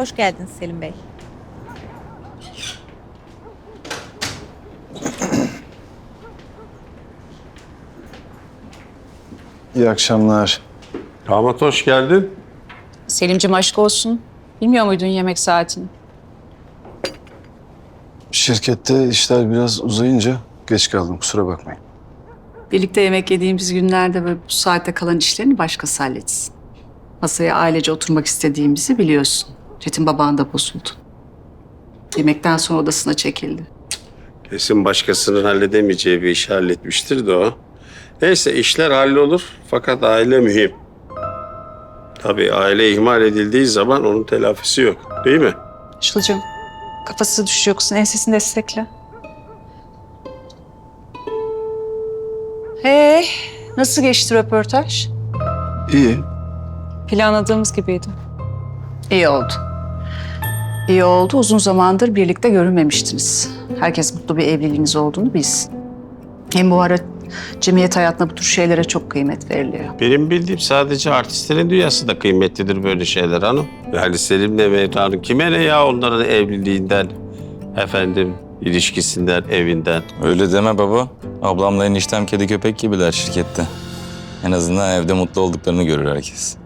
Hoş geldiniz Selim Bey. İyi akşamlar. Damat hoş geldin. Selim'cim aşk olsun. Bilmiyor muydun yemek saatini? Şirkette işler biraz uzayınca geç kaldım kusura bakmayın. Birlikte yemek yediğimiz günlerde böyle bu saatte kalan işlerini başkası halletsin. Masaya ailece oturmak istediğimizi biliyorsun. Çetin baban da bozuldu. Yemekten sonra odasına çekildi. Kesin başkasının halledemeyeceği bir işi halletmiştir de o. Neyse işler hallolur fakat aile mühim. Tabii aile ihmal edildiği zaman onun telafisi yok değil mi? Işıl'cığım kafası düşüyor kızın ensesini destekle. Hey, nasıl geçti röportaj? İyi. Planladığımız gibiydi. İyi oldu. İyi oldu. Uzun zamandır birlikte görünmemiştiniz. Herkes mutlu bir evliliğiniz olduğunu bilsin. Hem bu ara cemiyet hayatında bu tür şeylere çok kıymet veriliyor. Benim bildiğim sadece artistlerin dünyasında kıymetlidir böyle şeyler hanım. Yani Selim'le Meyra'nın kime ne ya onların evliliğinden, efendim ilişkisinden, evinden. Öyle deme baba. Ablamla eniştem kedi köpek gibiler şirkette. En azından evde mutlu olduklarını görür herkes.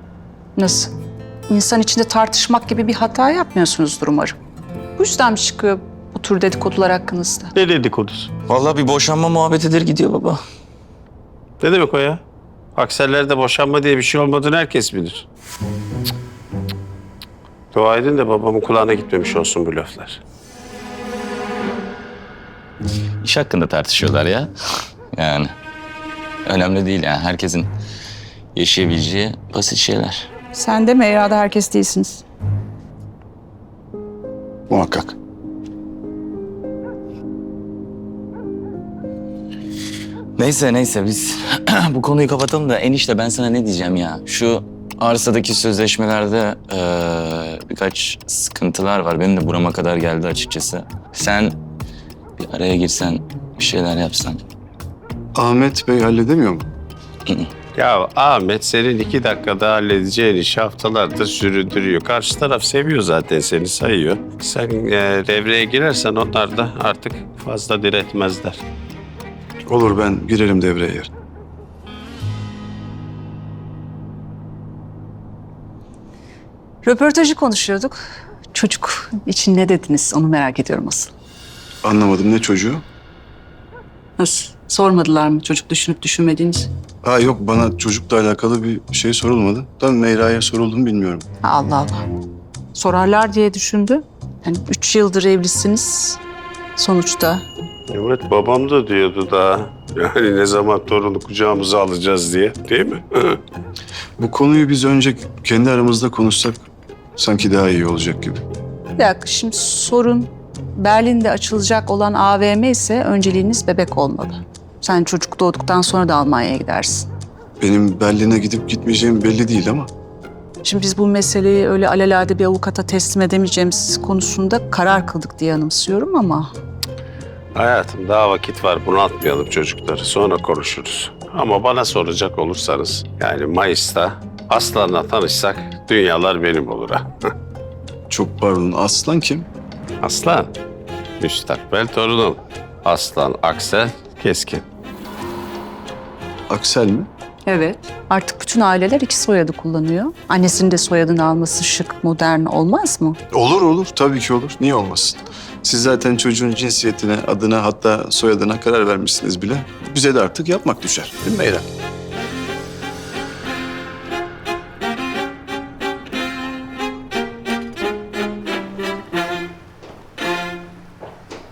Nasıl? İnsan içinde tartışmak gibi bir hata yapmıyorsunuzdur umarım. Bu yüzden mi çıkıyor bu tür dedikodular hakkınızda? Ne dedikodusu? Vallahi bir boşanma muhabbetidir gidiyor baba. Ne demek o ya? Aksellerde boşanma diye bir şey olmadığını herkes bilir. Dua edin de babamın kulağına gitmemiş olsun bu laflar. İş hakkında tartışıyorlar ya. Yani önemli değil yani. Herkesin yaşayabileceği basit şeyler. Sen de Meyra'da herkes değilsiniz. Muhakkak. Neyse neyse biz bu konuyu kapatalım da enişte ben sana ne diyeceğim ya. Şu arsadaki sözleşmelerde eee, birkaç sıkıntılar var. Benim de burama kadar geldi açıkçası. Sen bir araya girsen bir şeyler yapsan. Ahmet Bey halledemiyor mu? Ya Ahmet senin iki dakikada halledeceğin işi haftalardır sürdürüyor. Karşı taraf seviyor zaten seni sayıyor. Sen e, devreye girersen onlar da artık fazla diretmezler. Olur ben girerim devreye. Röportajı konuşuyorduk. Çocuk için ne dediniz onu merak ediyorum asıl. Anlamadım ne çocuğu? Nasıl? Sormadılar mı çocuk düşünüp düşünmediğiniz? Ha yok bana çocukla alakalı bir şey sorulmadı. Da Meyra'ya soruldu mu bilmiyorum. Allah Allah. Sorarlar diye düşündü. Yani üç yıldır evlisiniz. Sonuçta Evet babam da diyordu daha. Yani ne zaman torunu kucağımıza alacağız diye değil mi? Bu konuyu biz önce kendi aramızda konuşsak sanki daha iyi olacak gibi. bir dakika şimdi sorun Berlin'de açılacak olan AVM ise önceliğiniz bebek olmalı. Sen çocuk doğduktan sonra da Almanya'ya gidersin. Benim Berlin'e gidip gitmeyeceğim belli değil ama Şimdi biz bu meseleyi öyle alelade bir avukata teslim edemeyeceğimiz konusunda karar kıldık diye anımsıyorum ama... Hayatım daha vakit var bunaltmayalım çocukları sonra konuşuruz. Ama bana soracak olursanız yani Mayıs'ta Aslan'la tanışsak dünyalar benim olur ha. çok pardon Aslan kim? Aslan, müstakbel torunum. Aslan Aksel Keskin. Aksel mi? Evet. Artık bütün aileler iki soyadı kullanıyor. Annesinin de soyadını alması şık, modern olmaz mı? Olur olur tabii ki olur. Niye olmasın? Siz zaten çocuğun cinsiyetine, adına hatta soyadına karar vermişsiniz bile. Bize de artık yapmak düşer. Değil mi Meyra?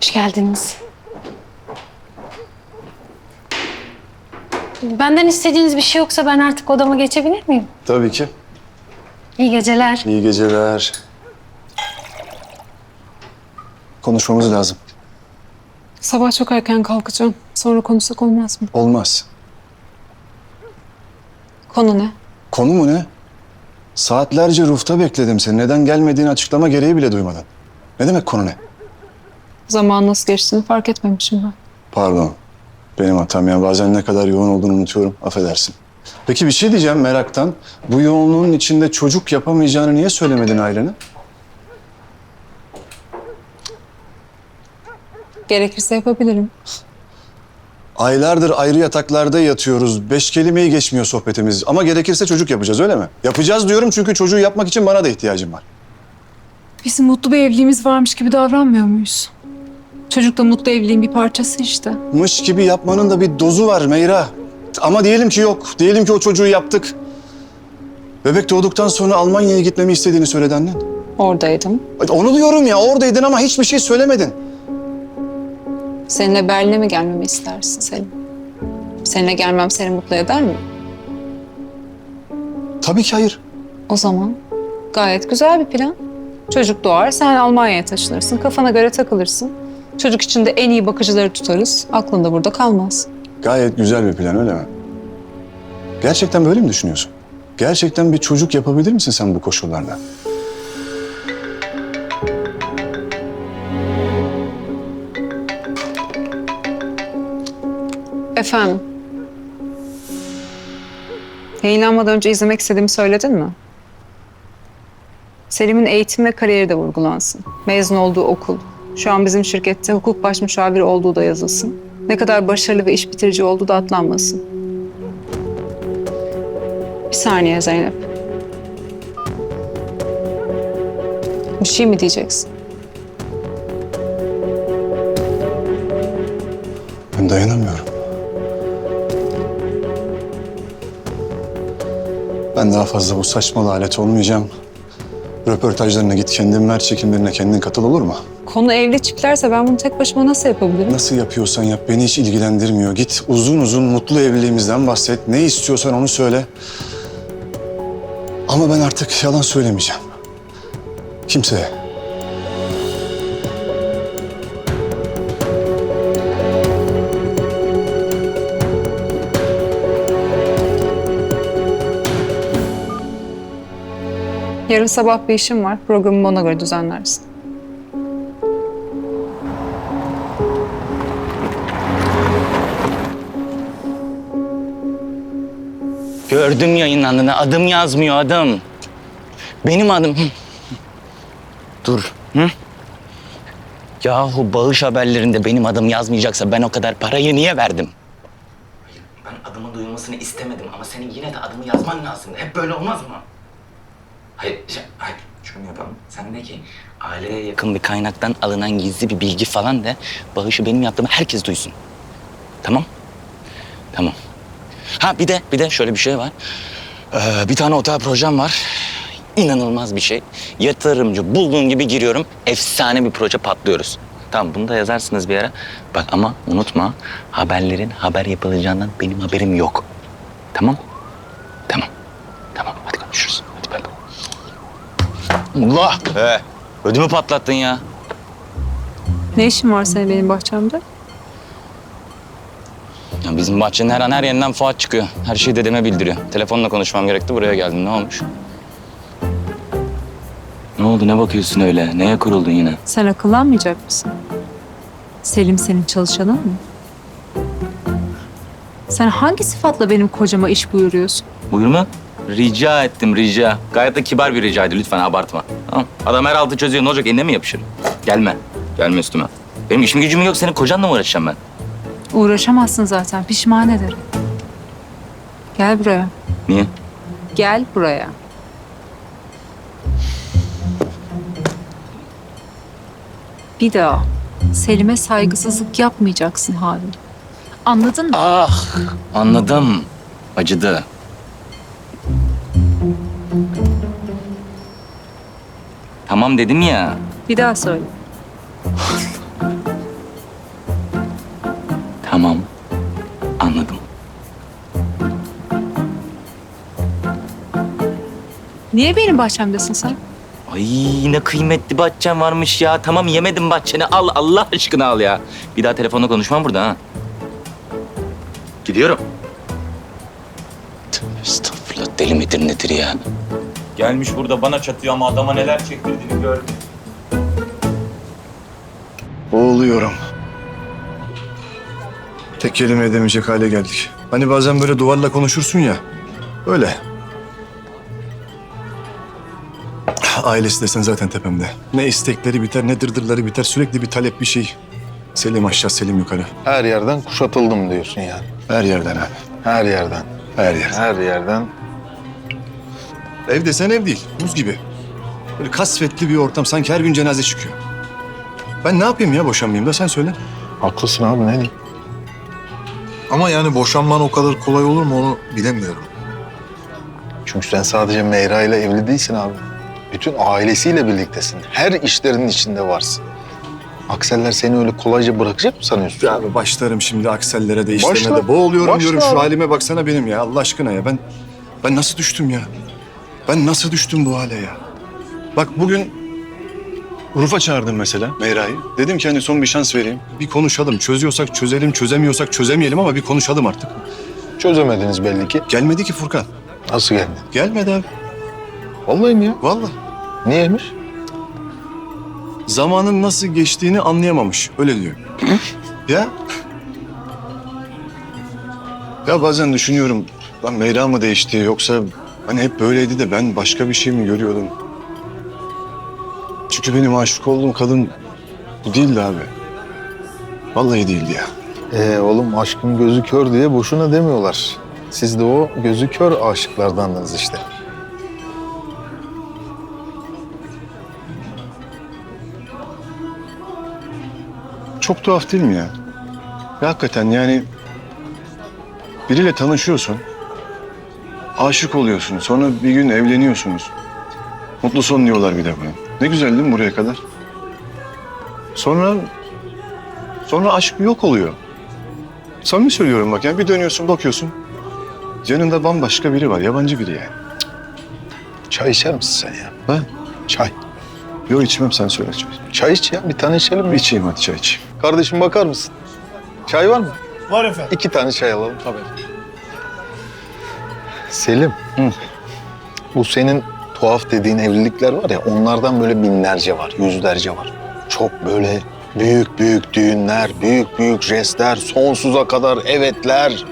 Hoş geldiniz. Benden istediğiniz bir şey yoksa ben artık odama geçebilir miyim? Tabii ki. İyi geceler. İyi geceler. Konuşmamız lazım. Sabah çok erken kalkacağım. Sonra konuşsak olmaz mı? Olmaz. Konu ne? Konu mu ne? Saatlerce rufta bekledim seni. Neden gelmediğini açıklama gereği bile duymadan. Ne demek konu ne? Zaman nasıl geçtiğini fark etmemişim ben. Pardon. Benim hatam ya. Bazen ne kadar yoğun olduğunu unutuyorum. Affedersin. Peki bir şey diyeceğim meraktan. Bu yoğunluğun içinde çocuk yapamayacağını niye söylemedin ailene? Gerekirse yapabilirim. Aylardır ayrı yataklarda yatıyoruz. Beş kelimeyi geçmiyor sohbetimiz. Ama gerekirse çocuk yapacağız öyle mi? Yapacağız diyorum çünkü çocuğu yapmak için bana da ihtiyacım var. Bizim mutlu bir evliliğimiz varmış gibi davranmıyor muyuz? Çocuk da mutlu evliliğin bir parçası işte. Mış gibi yapmanın da bir dozu var Meyra. Ama diyelim ki yok. Diyelim ki o çocuğu yaptık. Bebek doğduktan sonra Almanya'ya gitmemi istediğini söyledi annen. Oradaydım. Onu diyorum ya oradaydın ama hiçbir şey söylemedin. Seninle Berlin'e mi gelmemi istersin Selim? Seninle gelmem seni mutlu eder mi? Tabii ki hayır. O zaman gayet güzel bir plan. Çocuk doğar, sen Almanya'ya taşınırsın, kafana göre takılırsın. Çocuk için de en iyi bakıcıları tutarız. Aklında burada kalmaz. Gayet güzel bir plan öyle mi? Gerçekten böyle mi düşünüyorsun? Gerçekten bir çocuk yapabilir misin sen bu koşullarda? Efendim? Yayınlanmadan önce izlemek istediğimi söyledin mi? Selim'in eğitim ve kariyeri de vurgulansın. Mezun olduğu okul. Şu an bizim şirkette hukuk başmüşaviri olduğu da yazılsın. Ne kadar başarılı ve iş bitirici olduğu da atlanmasın. Bir saniye Zeynep. Bir şey mi diyeceksin? Ben dayanamıyorum. Ben daha fazla bu saçmalı alet olmayacağım. Röportajlarına git kendin ver, çekimlerine kendin katıl olur mu? Konu evli çiftlerse ben bunu tek başıma nasıl yapabilirim? Nasıl yapıyorsan yap, beni hiç ilgilendirmiyor. Git uzun uzun mutlu evliliğimizden bahset. Ne istiyorsan onu söyle. Ama ben artık yalan söylemeyeceğim. Kimseye. Yarın sabah bir işim var. Programımı ona göre düzenlersin. Gördüm yayınlandığını. Adım yazmıyor adım. Benim adım. Dur. Hı? Yahu bağış haberlerinde benim adım yazmayacaksa ben o kadar parayı niye verdim? Ben adımın duyulmasını istemedim ama senin yine de adımı yazman lazım. Hep böyle olmaz mı? Hayır, şey, hayır. Şunu yapalım. Sen de ki aileye yakın bir kaynaktan alınan gizli bir bilgi falan de bağışı benim yaptığımı herkes duysun. Tamam? Tamam. Ha bir de bir de şöyle bir şey var. Ee, bir tane otel projem var. İnanılmaz bir şey. Yatırımcı bulduğun gibi giriyorum. Efsane bir proje patlıyoruz. Tamam bunu da yazarsınız bir ara. Bak ama unutma haberlerin haber yapılacağından benim haberim yok. Tamam? Tamam. Tamam hadi konuşuruz. Hadi bay bay. Allah be. Ödümü patlattın ya. Ne işin var senin benim bahçemde? Ya bizim bahçenin her an her yerinden Fuat çıkıyor. Her şeyi dedeme bildiriyor. Telefonla konuşmam gerekti. Buraya geldim. Ne olmuş? Ne oldu? Ne bakıyorsun öyle? Neye kuruldun yine? Sen akıllanmayacak mısın? Selim senin çalışanın mı? Sen hangi sıfatla benim kocama iş buyuruyorsun? Buyur mu? Rica ettim rica. Gayet de kibar bir ricaydı. Lütfen abartma. Tamam. Adam her altı çözüyor. Ne olacak? Eline mi yapışır? Gelme. Gelme üstüme. Benim işim gücüm yok. Senin kocanla mı uğraşacağım ben? Uğraşamazsın zaten. Pişman ederim. Gel buraya. Niye? Gel buraya. Bir daha Selim'e saygısızlık yapmayacaksın Harun. Anladın mı? Ah anladım. Acıdı. Tamam dedim ya. Bir daha söyle. Niye benim bahçemdesin sen? Ay ne kıymetli bahçen varmış ya. Tamam yemedim bahçeni. Al Allah aşkına al ya. Bir daha telefonla konuşmam burada ha. Gidiyorum. Tövbe estağfurullah. Deli midir nedir ya? Gelmiş burada bana çatıyor ama adama neler çektirdiğini gördüm. Boğuluyorum. Tek kelime edemeyecek hale geldik. Hani bazen böyle duvarla konuşursun ya. Öyle. Ailesi desen zaten tepemde. Ne istekleri biter ne dırdırları biter. Sürekli bir talep bir şey. Selim aşağı Selim yukarı. Her yerden kuşatıldım diyorsun yani. Her yerden abi. Her yerden. Her yerden. Her yerden. Ev desen ev değil. Buz gibi. Böyle kasvetli bir ortam. Sanki her gün cenaze çıkıyor. Ben ne yapayım ya boşanmayayım da sen söyle. Haklısın abi ne diyeyim. Ama yani boşanman o kadar kolay olur mu onu bilemiyorum. Çünkü sen sadece Meyra ile evli değilsin abi. Bütün ailesiyle birliktesin. Her işlerinin içinde varsın. Akseller seni öyle kolayca bırakacak mı sanıyorsun? Ya başlarım şimdi aksellere de işlerine Başla. de. Boğuluyorum Başla diyorum. Şu abi. halime baksana benim ya. Allah aşkına ya. Ben ben nasıl düştüm ya? Ben nasıl düştüm bu hale ya? Bak bugün Uruf'a çağırdım mesela Meyra'yı. Dedim ki hani son bir şans vereyim. Bir konuşalım. Çözüyorsak çözelim, çözemiyorsak çözemeyelim ama bir konuşalım artık. Çözemediniz belli ki. Gelmedi ki Furkan. Nasıl geldi? Gelmedi abi. Vallahi mi ya? Vallahi. Niyeymiş? Zamanın nasıl geçtiğini anlayamamış. Öyle diyor. ya? Ya bazen düşünüyorum. Lan Meyra mı değişti yoksa hani hep böyleydi de ben başka bir şey mi görüyordum? Çünkü benim aşık olduğum kadın bu değildi abi. Vallahi değildi ya. Ee, oğlum aşkın gözü kör diye boşuna demiyorlar. Siz de o gözü kör aşıklardandınız işte. Çok tuhaf değil mi ya? Ya hakikaten yani biriyle tanışıyorsun. Aşık oluyorsun. Sonra bir gün evleniyorsunuz. Mutlu son diyorlar bir de buna. Ne güzel değil mi buraya kadar? Sonra sonra aşk yok oluyor. Samimi söylüyorum bak yani bir dönüyorsun bakıyorsun. Yanında bambaşka biri var. Yabancı biri yani. Çay içer misin sen ya? Ben? Çay. Yok içmem sen söyle çay. Çay iç ya. Bir tane içelim mi? İçeyim hadi çay içeyim. Kardeşim bakar mısın? Çay var mı? Var efendim. İki tane çay alalım. Tabii. Selim. Hı. Bu senin tuhaf dediğin evlilikler var ya onlardan böyle binlerce var, yüzlerce var. Çok böyle büyük büyük düğünler, büyük büyük jestler, sonsuza kadar evetler.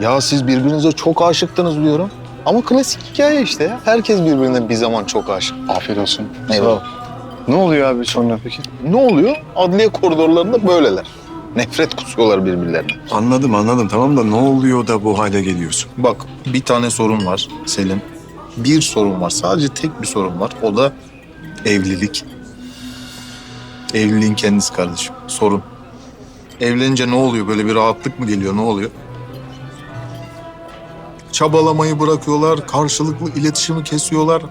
Ya siz birbirinize çok aşıktınız diyorum. Ama klasik hikaye işte ya. Herkes birbirine bir zaman çok aşık. Afiyet olsun. Eyvallah. Ne oluyor abi sonra peki? Ne oluyor? Adliye koridorlarında böyleler. Nefret kusuyorlar birbirlerine. Anladım anladım tamam da ne oluyor da bu hale geliyorsun? Bak bir tane sorun var Selim. Bir sorun var. Sadece tek bir sorun var. O da evlilik. Evliliğin kendisi kardeşim. Sorun. Evlenince ne oluyor? Böyle bir rahatlık mı geliyor? Ne oluyor? Çabalamayı bırakıyorlar. Karşılıklı iletişimi kesiyorlar.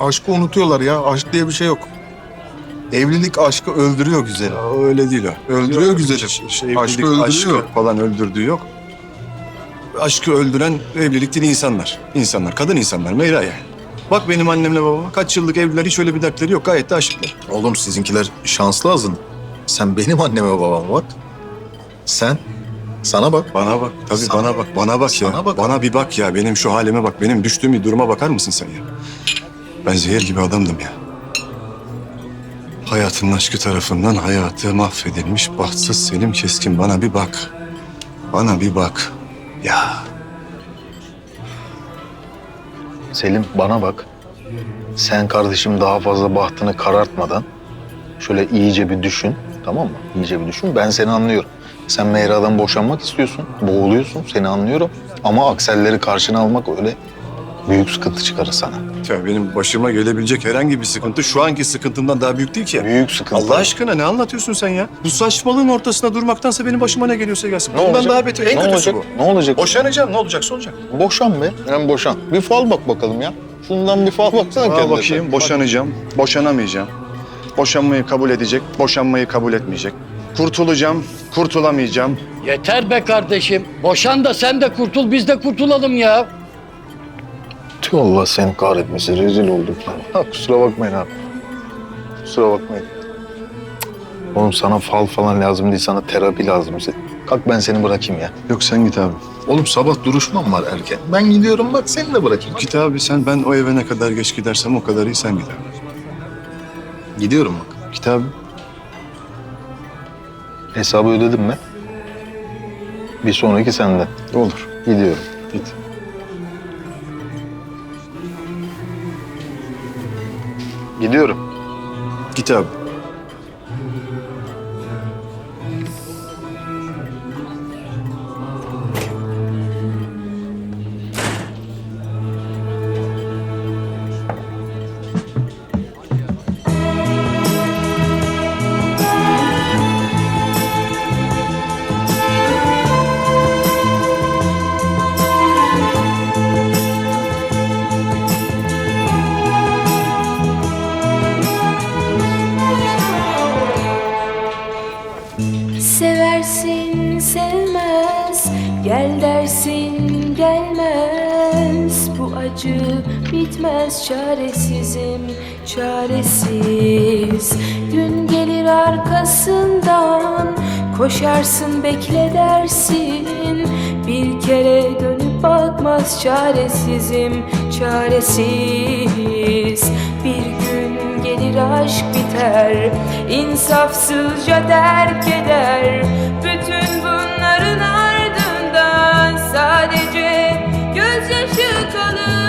Aşkı unutuyorlar ya. Aşk diye bir şey yok. Evlilik aşkı öldürüyor güzeli. Ya öyle değil o. Öldürüyor Yok, güzelim. şey- şey, Aşkı öldürüyor. aşkı falan öldürdüğü yok. Aşkı öldüren evlilik değil insanlar. İnsanlar, kadın insanlar. Meyra yani. Bak benim annemle babama kaç yıllık evliler hiç öyle bir dertleri yok. Gayet de aşıklar. Oğlum sizinkiler şanslı azın. Sen benim anneme babama bak. Sen sana bak. Bana bak. Tabii Sana- bana bak. Bana bak ya. Bak. Bana bir bak ya. Benim şu halime bak. Benim düştüğüm bir duruma bakar mısın sen ya? Ben zehir gibi adamdım ya. Hayatın aşkı tarafından hayatı mahvedilmiş bahtsız Selim Keskin. Bana bir bak. Bana bir bak. Ya. Selim bana bak. Sen kardeşim daha fazla bahtını karartmadan şöyle iyice bir düşün. Tamam mı? İyice bir düşün. Ben seni anlıyorum. Sen Meyra'dan boşanmak istiyorsun. Boğuluyorsun. Seni anlıyorum. Ama akselleri karşına almak öyle büyük sıkıntı çıkarır sana. Ya benim başıma gelebilecek herhangi bir sıkıntı şu anki sıkıntımdan daha büyük değil ki. Büyük sıkıntı. Allah aşkına ne anlatıyorsun sen ya? Bu saçmalığın ortasında durmaktansa benim başıma ne geliyorsa gelsin. Ne Bundan olacak? daha beter. En ne kötüsü olacak? bu. Ne olacak? Boşanacağım. Ne olacaksa olacak. Boşan be. Hem boşan. Bir fal bak bakalım ya. Şundan bir fal baksana Al kendine. bakayım. Boşanacağım. Boşanamayacağım. Boşanmayı kabul edecek. Boşanmayı kabul etmeyecek. Kurtulacağım. Kurtulamayacağım. Yeter be kardeşim. Boşan da sen de kurtul biz de kurtulalım ya. Tüh Allah seni kahretmesin. Rezil olduk. Ha, kusura bakmayın abi. Kusura bakmayın. Oğlum sana fal falan lazım değil, sana terapi lazım. Kalk ben seni bırakayım ya. Yok sen git abi. Oğlum sabah duruşmam var erken. Ben gidiyorum bak seni de bırakayım. Git abi sen. Ben o eve ne kadar geç gidersem o kadar iyi sen git abi. Gidiyorum bak. Git abi. Hesabı ödedim mi? Bir sonraki senden. Olur. Gidiyorum. Git. Gidiyorum. Git abi. Bitmez çaresizim çaresiz. Gün gelir arkasından koşarsın bekle dersin. Bir kere dönüp bakmaz çaresizim çaresiz. Bir gün gelir aşk biter insafsızca terk eder. Bütün bunların ardından sadece gözyaşı kalır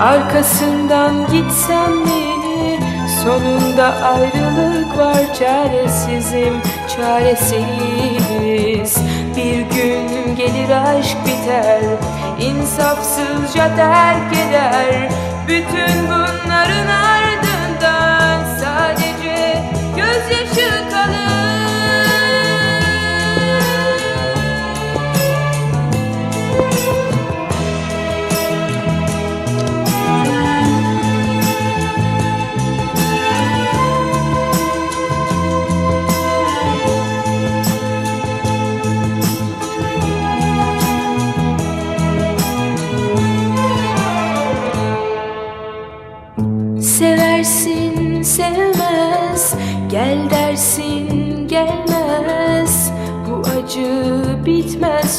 arkasından gitsem mi? Sonunda ayrılık var çaresizim çaresiz Bir gün gelir aşk biter insafsızca terk eder Bütün bunların ardından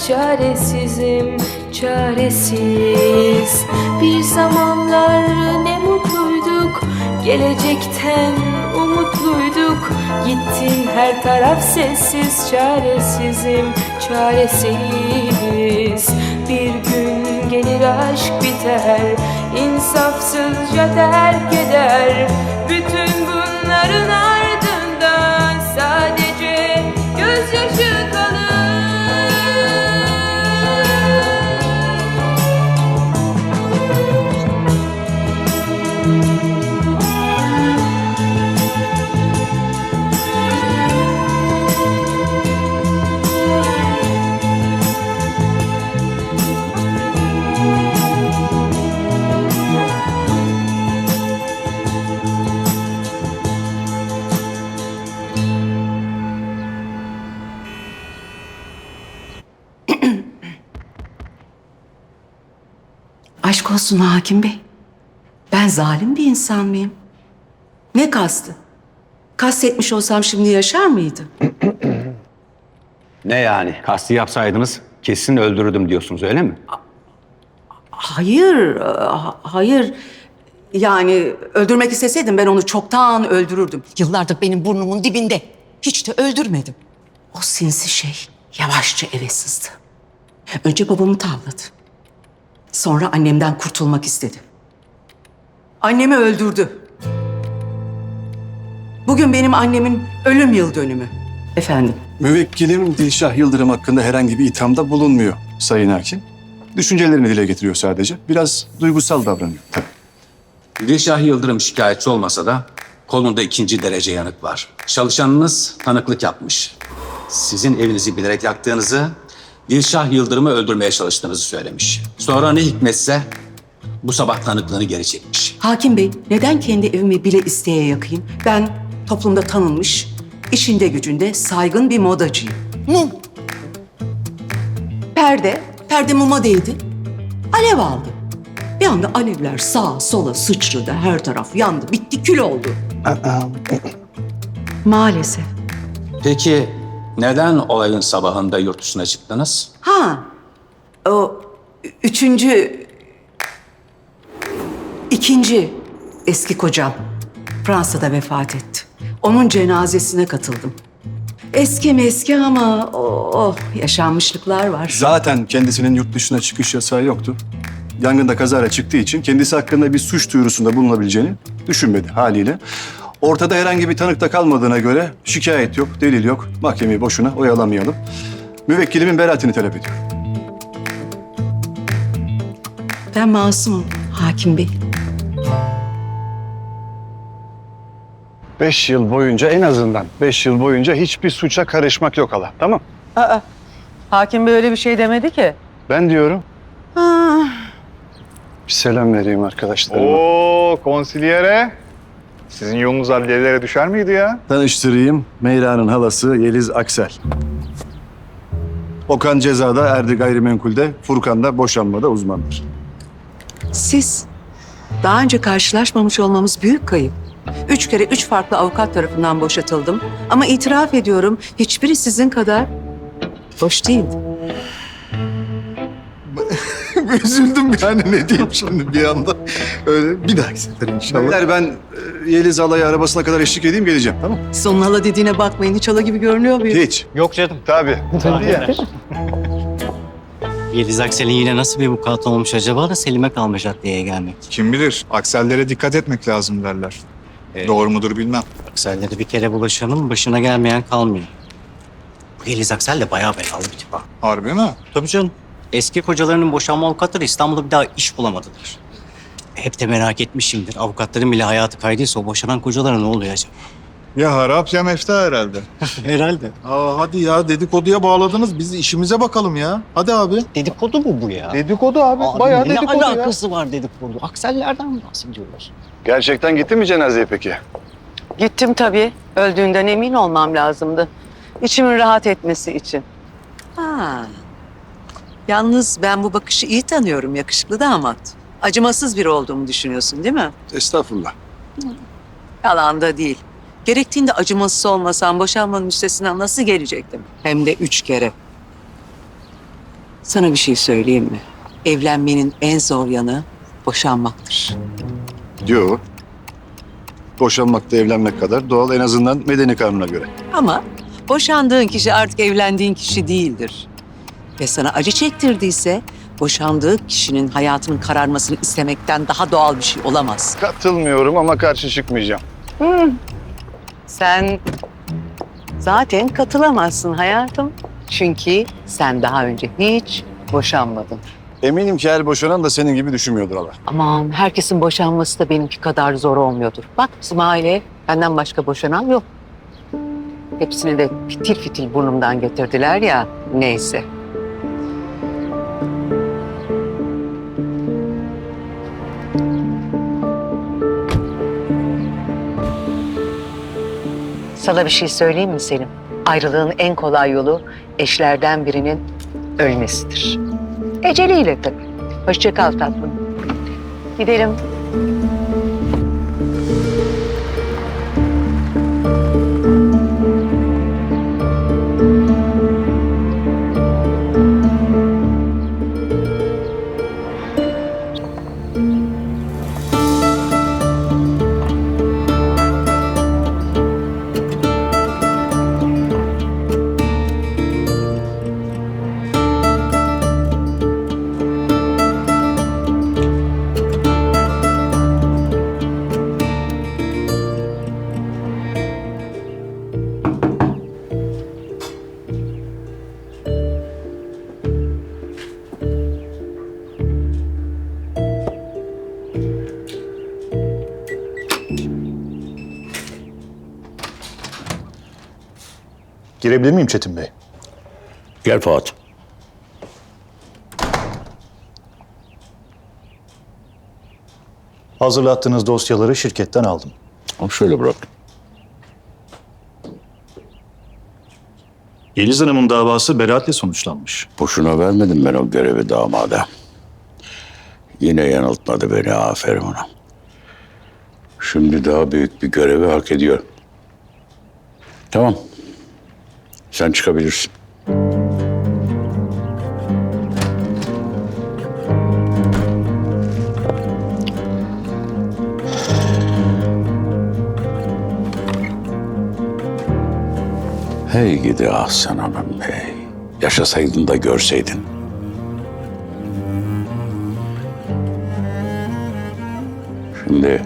çaresizim çaresiz. Bir zamanlar ne mutluyduk Gelecekten umutluyduk. Gittin her taraf sessiz çaresizim çaresiz Bir gün gelir aşk biter insafsızca terk eder. Bütün bunların olsun hakim bey. Ben zalim bir insan mıyım? Ne kastı? Kastetmiş olsam şimdi yaşar mıydım? Ne yani? Kasti yapsaydınız kesin öldürürdüm diyorsunuz öyle mi? Hayır, e, ha- hayır. Yani öldürmek isteseydim ben onu çoktan öldürürdüm. Yıllardır benim burnumun dibinde. Hiç de öldürmedim. O sinsi şey yavaşça eve sızdı. Önce babamı tavladı. Sonra annemden kurtulmak istedi. Annemi öldürdü. Bugün benim annemin ölüm yıl dönümü. Efendim, Müvekkilim Dilşah Yıldırım hakkında herhangi bir ithamda bulunmuyor Sayın Hakim. Düşüncelerini dile getiriyor sadece. Biraz duygusal davranıyor tabii. Dilşah Yıldırım şikayetçi olmasa da kolunda ikinci derece yanık var. Çalışanınız tanıklık yapmış. Sizin evinizi bilerek yaktığınızı, Dilşah Yıldırım'ı öldürmeye çalıştığınızı söylemiş. Sonra ne hikmetse bu sabah tanıklığını geri çekmiş. Hakim Bey, neden kendi evimi bile isteye yakayım? Ben toplumda tanınmış, işinde gücünde saygın bir modacıyım. Mum. Perde, perde muma değdi. Alev aldı. Bir anda alevler sağa sola sıçradı, her taraf yandı, bitti, kül oldu. Maalesef. Peki neden olayın sabahında yurt dışına çıktınız? Ha, o üçüncü, ikinci eski kocam Fransa'da vefat etti. Onun cenazesine katıldım. Eski meski ama oh, yaşanmışlıklar var. Zaten kendisinin yurt dışına çıkış yasağı yoktu. Yangında kazara çıktığı için kendisi hakkında bir suç duyurusunda bulunabileceğini düşünmedi haliyle. Ortada herhangi bir tanık da kalmadığına göre şikayet yok, delil yok. Mahkemeyi boşuna oyalamayalım. Müvekkilimin beraatini talep ediyorum. Ben masumum hakim bey. Beş yıl boyunca en azından beş yıl boyunca hiçbir suça karışmak yok hala. Tamam. Aa, hakim bey öyle bir şey demedi ki. Ben diyorum. Ah, Bir selam vereyim arkadaşlarıma. Oo konsiliyere. Sizin yolunuz adliyelere düşer miydi ya? Tanıştırayım. Meyra'nın halası Yeliz Aksel. Okan cezada, Erdi gayrimenkulde, Furkan da boşanmada uzmandır. siz daha önce karşılaşmamış olmamız büyük kayıp. Üç kere üç farklı avukat tarafından boşatıldım. Ama itiraf ediyorum hiçbiri sizin kadar hoş değildi. Üzüldüm yani ne diyeyim şimdi bir anda. Öyle bir dahaki sefer inşallah. Beyler ben e, Yeliz halayı arabasına kadar eşlik edeyim geleceğim tamam mı? Siz onun hala dediğine bakmayın. Hiç hala gibi görünüyor muyum? Hiç. Yok canım. Tabii. Tabii ya. Yeliz Aksel'in yine nasıl bir vukuat olmuş acaba da Selim'e kalmış adliyeye gelmek. Kim bilir? Aksellere dikkat etmek lazım derler. Doğru mudur bilmem. Aksel'leri bir kere bulaşanın başına gelmeyen kalmıyor. Bu Yeliz Aksel de bayağı belalı bir tip ha. Harbi mi? Tabii canım. Eski kocalarının boşanma avukatları İstanbul'da bir daha iş bulamadılar. Hep de merak etmişimdir. Avukatların bile hayatı kaydıysa o boşanan kocalara ne oluyor acaba? Ya harap ya mefta herhalde. Herhalde. Aa, hadi ya dedikoduya bağladınız. Biz işimize bakalım ya. Hadi abi. Dedikodu mu bu ya? Dedikodu abi. Abi Bayağı ne dedikodu ya. alakası var dedikodu? Aksellerden mi bahsediyorlar? Gerçekten gitti mi cenazeye peki? Gittim tabii. Öldüğünden emin olmam lazımdı. İçimin rahat etmesi için. Ha. Yalnız ben bu bakışı iyi tanıyorum yakışıklı damat. Acımasız biri olduğumu düşünüyorsun değil mi? Estağfurullah. Yalan da değil. Gerektiğinde acımasız olmasam boşanmanın üstesinden nasıl gelecektim? Hem de üç kere. Sana bir şey söyleyeyim mi? Evlenmenin en zor yanı boşanmaktır. Diyor. Boşanmak da evlenmek kadar doğal en azından medeni kanuna göre. Ama boşandığın kişi artık evlendiğin kişi değildir. Ve sana acı çektirdiyse boşandığı kişinin hayatının kararmasını istemekten daha doğal bir şey olamaz. Katılmıyorum ama karşı çıkmayacağım. Sen zaten katılamazsın hayatım. Çünkü sen daha önce hiç boşanmadın. Eminim ki her boşanan da senin gibi düşünmüyordur Allah. Aman herkesin boşanması da benimki kadar zor olmuyordur. Bak bizim aile benden başka boşanan yok. Hepsini de fitil fitil burnumdan getirdiler ya neyse. Sana bir şey söyleyeyim mi Selim? Ayrılığın en kolay yolu eşlerden birinin ölmesidir. Eceliyle tabii. Hoşça kal tatlım. Gidelim. Girebilir miyim Çetin Bey? Gel Fuat. Hazırlattığınız dosyaları şirketten aldım. Şöyle bırak. Yeliz Hanım'ın davası beraatle sonuçlanmış. Boşuna vermedim ben o görevi damada. Yine yanıltmadı beni aferin ona. Şimdi daha büyük bir görevi hak ediyor. Tamam. Sen çıkabilirsin. Hey gidi Ahsen Hanım hey. Yaşasaydın da görseydin. Şimdi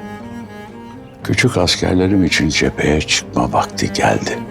Küçük askerlerim için cepheye çıkma vakti geldi.